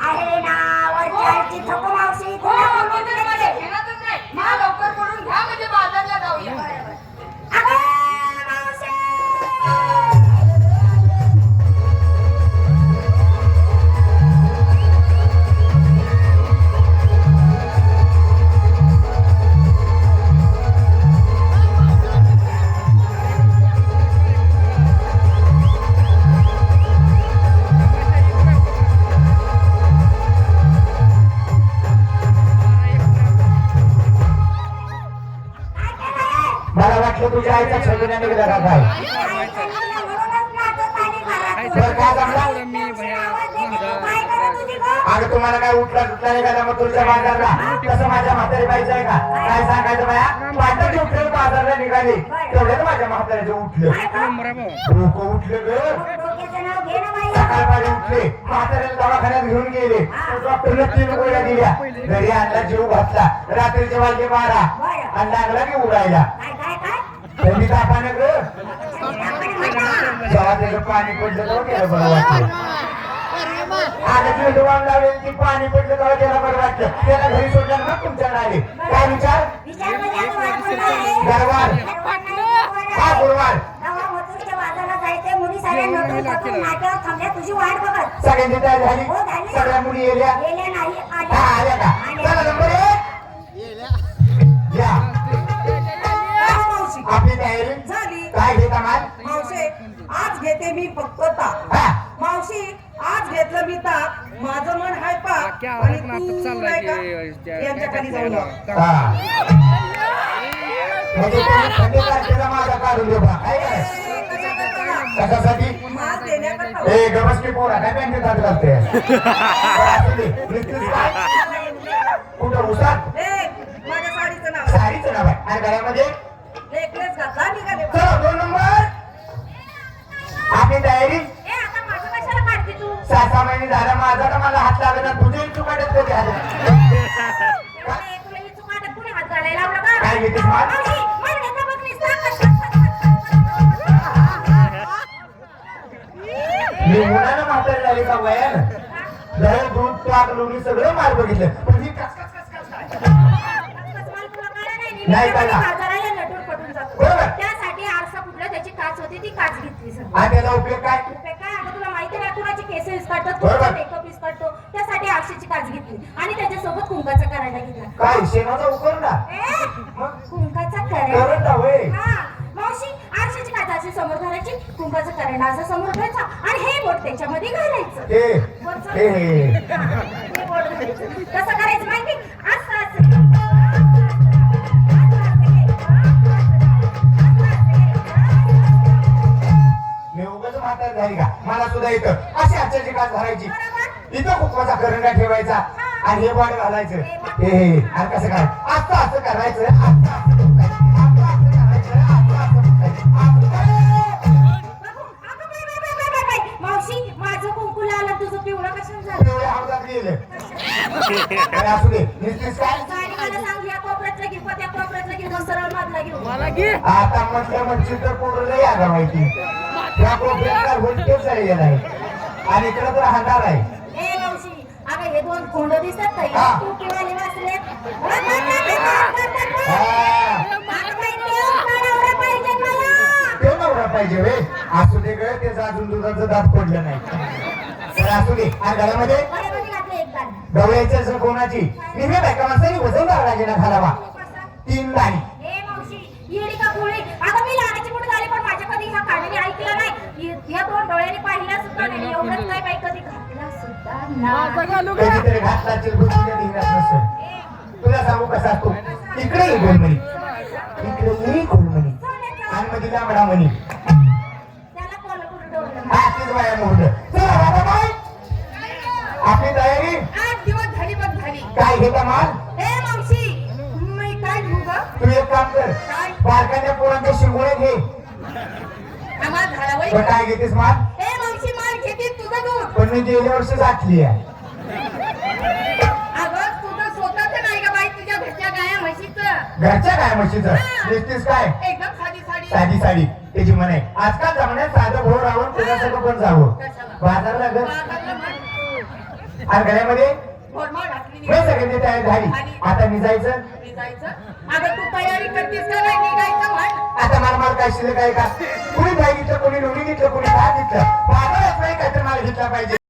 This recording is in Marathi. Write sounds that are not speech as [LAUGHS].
आहे ना वाटलं तुझ्या आईचा छबिना निघाला का काय म्हणूनच नाचत आणि घरात. बरं काय जमला काय करत होती गं? अगं तुम्हाला काय उठला तुटला निघाला मग तुझ्या बाजारला तसं माझ्या म्हातारी बाईचं आहे का काय सांगायचं बाया वाटत उठलं बाजारला निघाली तेवढ्यात माझ्या म्हाताऱ्याचं उठलं डोकं उठलं ग. सकाळपारी उठले म्हाताऱ्याला दवाखान्यात घेऊन गेले डॉक्टरने तीन गोळ्या दिल्या घरी आणला जीव घातला रात्रीचे वाजले बारा आणि लागला की उडायला तापानं ग. त्याचं पाणी पडलं बरं वाटलं आता ती पाणी पडलं त्याला बरं वाटलं त्याला घरी सोडलं ना काय विचार? हा गरवार. बघत सगळ्यांची तयारी झाली? हो, झाली. सगळ्या मुली येल्या? आल्या. का? चला. नंबर घेते मी फक्त हा. मावशी आज घेतलं मी ताक. माझं मन हाय पाक आणि तू नाही का? यांच्या खाली जाऊ काय कशासाठी? ए पोरा बँकेत हात घालते? [LAUGHS] कुठं उसात माझ्या साडीचं नाव. साडीचं नाव आहे. आणि गळ्यामध्ये? सहा सहा महिने झाला माझा तर मला हात लागला तुझे चुकाटत कधी आले ही? काय. मी मुलानं म्हातारी झाली का वयान जरा दूध ताक लोणी सगळं माल बघितलं पण ही कस कस कस कस नाही. बरोबर. त्यासाठी आरसा फुटला त्याची काच होती ती काच घेतली सर आणि त्याचा उपयोग काय रुपये काय आता तुला माहिती आहे ना कुणाचा मेकअप विस्काटतो त्यासाठी आरशाची काच घेतली आणि त्याच्यासोबत कुंकाचा करायला घेतला काय शेणाचा उकरला ए, कुंकाचा करायला करंडा होय हा मावशी आरशाची काच अशी समोर घालायची कुंकाचा करंडा असा समोर घ्यायचा आणि हे बोट त्याच्यामध्ये घालायचं हे हे हे हा, हे बोट घालायचं कसं करायचं माहिती असं असं असं असं मी उगाच म्हातारी झाली का मला सुद्धा येतं काच घालायची इथं कुकवाचा करंडा ठेवायचा आणि हे बॉड घालायचं हे हे आणि कसं काय असं असं करायचं असं असं या आता म्हटलं म्हणजे तर लई आगा माहिती त्या कोपऱ्यात झालेला नाही आणि इकडे तर हाणार आहे. ए मावशी अगं हे दोन खोंड दिसतात ताई हा. तू किवाले वाचले. हा. तो नवरा पाहिजे वे. असू दे ग त्याचं अजून दुधाचं दात पडलं नाही. तर असू दे. आणि घरामध्ये गवळ्याच्या असं कोणाची? निम्या बायका माणसाने वजन लागला ना खालावा तीन दाणी या दोन डोळ्याने पाहिला सुद्धा नाही एवढंच काय बाई कधी घातला सुद्धा नाही. कधीतरी घातला चिरबुड तुझ्या धिंगात नसेल तुला सांगू कसा असतो? इकडे ये गोलमणी. इकडे ये गोलमणी. आणि मध्ये लांबडा मणी त्याला कोल्हापूर डोळलं हा तीच बाया मोहड चला बाबा बाय आपली तयारी? आठ दिवस झाली बघ झाली. काय घेता माल? ए मावशी मी काय घेऊ ग? तू एक काम कर. बारकाच्या पोरांच्या शिंगोळे घे. आम्हाला झाडावर पण काय घेतेस माल? ए तुझं दूध पण मी गेल्या वर्षी घातली आहे. अगं तुझं स्वतःच नाही का बाई तुझ्या घरच्या गाया म्हशीचं. घरच्या काय म्हशीचं? दिसतीस काय? एकदम साधी साडी. साधी साडी. त्याची म्हण आहे आजकाल जमान्यात साधं भोर राहून पण जावं. कशाला? बाजारला म्हण. आणि गळ्यामध्ये? तयार झाली. आता अगं तू तयारी करतेस का नाही निघायचं म्हण? आता मला मला काय शिल्लक आहे का? कुणी काय घेतलं कोणी लोणी घेतलं कोणी काय घेतलं? बाजारात नाही काय तर मला घेतला पाहिजे.